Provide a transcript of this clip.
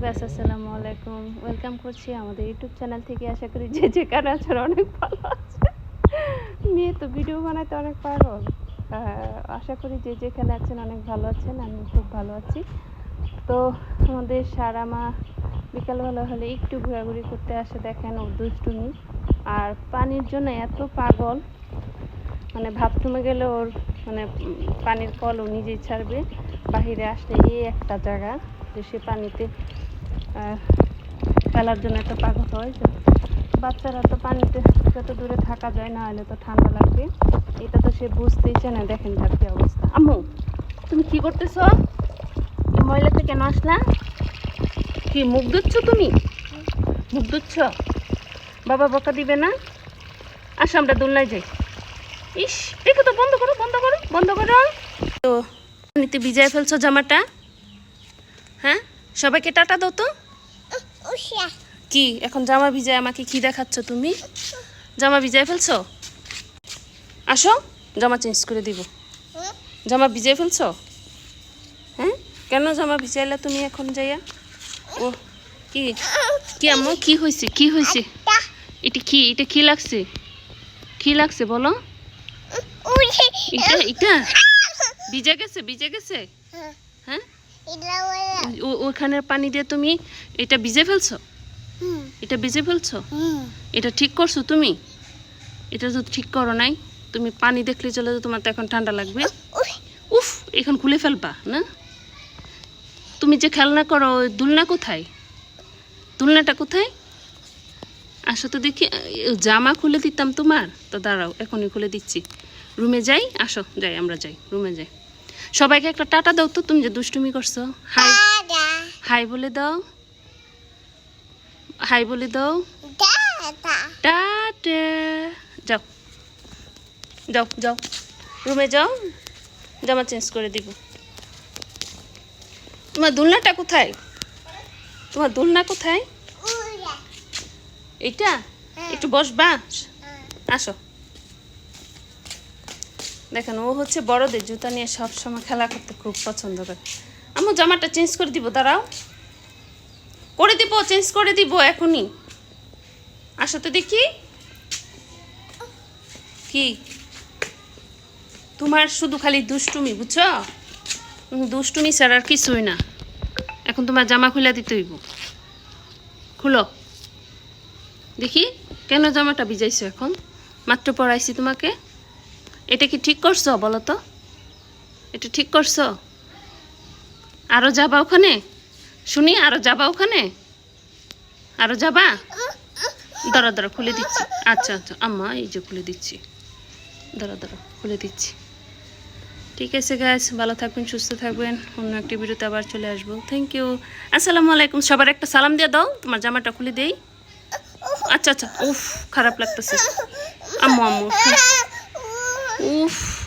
ব্যাস আসসালামু আলাইকুম। ওয়েলকাম করছি আমাদের ইউটিউব চ্যানেল থেকে। আশা করি যে যেখানে আছেন অনেক ভালো আছে। মেয়ে তো ভিডিও বানাইতে অনেক পারল আশা করি যে যেখানে আছেন অনেক ভালো আছেন আমি খুব ভালো আছি। তো আমাদের সারা মা বিকালবেলা হলে একটু ঘোরাঘুরি করতে আসে দেখেন ও দুষ্টুমি। আর পানির জন্য এত পাগল। মানে বাথরুমে গেলে ওর মানে পানির কল ও নিজেই ছাড়বে। বাহিরে আসলে এই একটা জায়গা। যে সে পানিতে ফেলার জন্য একটা পাগল হয় বাচ্চারা তো পানিতে যত দূরে থাকা যায় না হলে তো ঠান্ডা লাগবে। এটা তো সে বুঝতেই চায় না, দেখেন তার কি অবস্থা। আম্মু, তুমি কি করতেছ? এই ময়লাতে কেন আসলা? কি, মুখ ধুচ্ছ তুমি? মুখ ধুচ্ছ? বাবা বকা দিবে না? আসো আমরা দোলনায় যাই। ইস দেখো তো বন্ধ করো বন্ধ করো বন্ধ করো। তো পানিতে ভিজায় ফেলছো জামাটা? হ্যাঁ? সবাইকে টাটা দাও তো। কি? এখন জামা ভিজায় আমাকে কি দেখাচ্ছ তুমি? জামা ভিজায় ফেলছো? আসো জামা চেঞ্জ করে দিব। জামা ভিজায় ফেলছো? হ্যাঁ? কেন জামা ভিজাইলা তুমি এখন যাইয়া? ও কি? কি আম্মু কি হয়েছে কি হয়েছে এটা কি? এটা কি লাগছে? কি লাগছে বলো? এটা এটা? ভিজে গেছে ভিজে গেছে? হ্যাঁ? ওখানের পানি দিয়ে তুমি এটা ভিজে ফেলছো? এটা ভিজে ফেলছো? এটা ঠিক করছ তুমি? এটা তো ঠিক করো নাই তুমি পানি দেখলে চলে তো তোমার তো এখন ঠান্ডা লাগবে। উফ এখন খুলে ফেলবা না? তুমি যে খেলনা করো ওই দুলনা কোথায়? দুলনাটা কোথায়? আসো তো দেখি জামা খুলে দিতাম তোমার। তো দাঁড়াও এখনই খুলে দিচ্ছি। রুমে যাই আসো যাই আমরা যাই রুমে যাই। সবাইকে একটা টাটা দাও তো তুমি যে দুষ্টুমি করছ। হাই। হাই বলে দাও। হাই বলে দাও। টাটা। যাও। যাও যাও। রুমে যাও। জামা চেঞ্জ করে দিব। তোমার দুলনাটা কোথায়? তোমার দুলনা কোথায়? এইটা? একটু বস বসবা আসো। দেখেন, ও হচ্ছে বড়দের জুতা নিয়ে সব সময় খেলা করতে খুব পছন্দ করে। আমি জামাটা চেঞ্জ করে দিব, দাঁড়াও। করে দিব চেঞ্জ করে দিব, এখনই। আসো তো দেখি। কি? তোমার শুধু খালি দুষ্টুমি, বুঝছ? দুষ্টুমি ছাড়া আর কিছুই না। এখন তোমার জামা খুলে দিতে হইব। খুলো। দেখি, কেন জামাটা ভিজাইছো এখন? মাত্র পড়াইছি তোমাকে। এটা কি ঠিক করছ বলো তো? এটা ঠিক করছ? আরও যাবা ওখানে? শুনি আরও যাবা ওখানে? আরও যাবা? দাঁড়া দাঁড়া খুলে দিচ্ছি। আচ্ছা আচ্ছা আম্মা, এই যে খুলে দিচ্ছি। দাঁড়া দাঁড়া খুলে দিচ্ছি। ঠিক আছে গাছ ভালো থাকবেন, সুস্থ থাকবেন। অন্য একটি ভিডিওতে আবার চলে আসব। থ্যাংক ইউ আসসালামু আলাইকুম। সবার একটা সালাম দিয়ে দাও। তোমার জামাটা খুলে দেই। আচ্ছা আচ্ছা উফ, খারাপ লাগতেছে। আম্মু আম্মু উফ